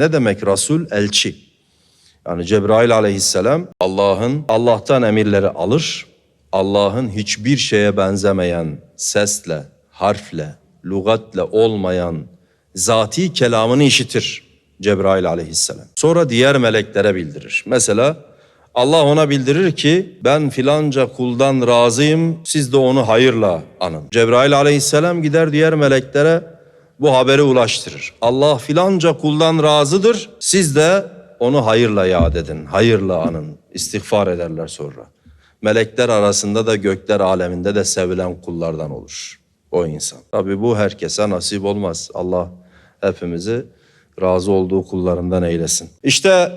Ne demek Resul? Elçi. Yani Cebrail aleyhisselam Allah'ın Allah'tan emirleri alır. Allah'ın hiçbir şeye benzemeyen sesle, harfle, lügatle olmayan zati kelamını işitir Cebrail aleyhisselam. Sonra diğer meleklere bildirir. Mesela Allah ona bildirir ki ben filanca kuldan razıyım siz de onu hayırla anın. Cebrail aleyhisselam gider diğer meleklere bu haberi ulaştırır. Allah filanca kuldan razıdır siz de onu hayırla yad edin, hayırla anın, istiğfar ederler sonra. Melekler arasında da gökler aleminde de sevilen kullardan olur o insan. Tabi bu herkese nasip olmaz. Allah hepimizi razı olduğu kullarından eylesin. İşte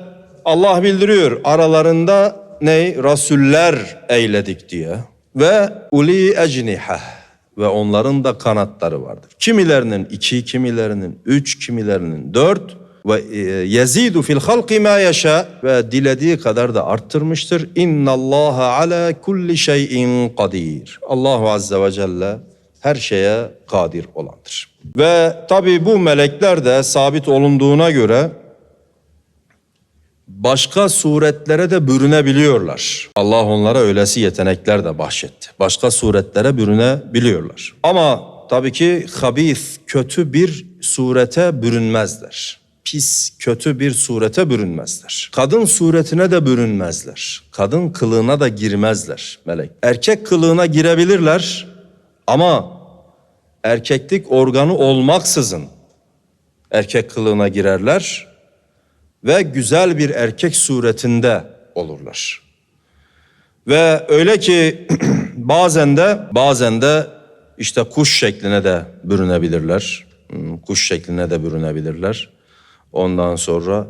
Allah bildiriyor aralarında ne? Rasuller eyledik diye. Ve uli ecniha ve onların da kanatları vardır. Kimilerinin iki, kimilerinin üç, kimilerinin dört ve e, yezidu fil halqi ma yasha ve dilediği kadar da arttırmıştır. İnnallaha ala kulli şeyin kadir. Allahu azze ve celle her şeye kadir olandır. Ve tabi bu melekler de sabit olunduğuna göre başka suretlere de bürünebiliyorlar. Allah onlara öylesi yetenekler de bahşetti. Başka suretlere bürünebiliyorlar. Ama tabii ki habis, kötü bir surete bürünmezler. Pis, kötü bir surete bürünmezler. Kadın suretine de bürünmezler. Kadın kılığına da girmezler melek. Erkek kılığına girebilirler ama erkeklik organı olmaksızın erkek kılığına girerler ve güzel bir erkek suretinde olurlar. Ve öyle ki bazen de bazen de işte kuş şekline de bürünebilirler. Hmm, Kuş şekline de bürünebilirler. Ondan sonra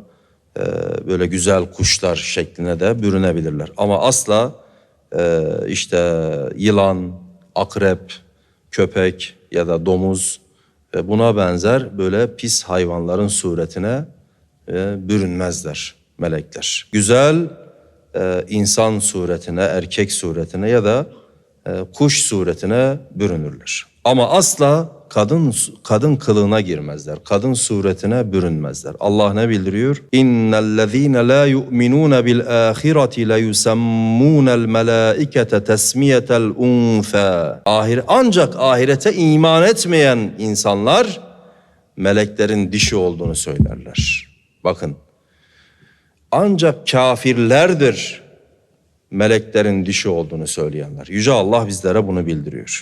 e, böyle güzel kuşlar şekline de bürünebilirler. Ama asla e, işte yılan, akrep, köpek ya da domuz ve buna benzer böyle pis hayvanların suretine e, bürünmezler melekler. Güzel e, insan suretine, erkek suretine ya da e, kuş suretine bürünürler. Ama asla kadın kadın kılığına girmezler. Kadın suretine bürünmezler. Allah ne bildiriyor? İnnellezîne lâ yu'minûne bil âhireti le yusemmûnel melâikete tesmiyetel unfâ. Ahir, ancak ahirete iman etmeyen insanlar meleklerin dişi olduğunu söylerler. Bakın ancak kafirlerdir meleklerin dişi olduğunu söyleyenler. Yüce Allah bizlere bunu bildiriyor.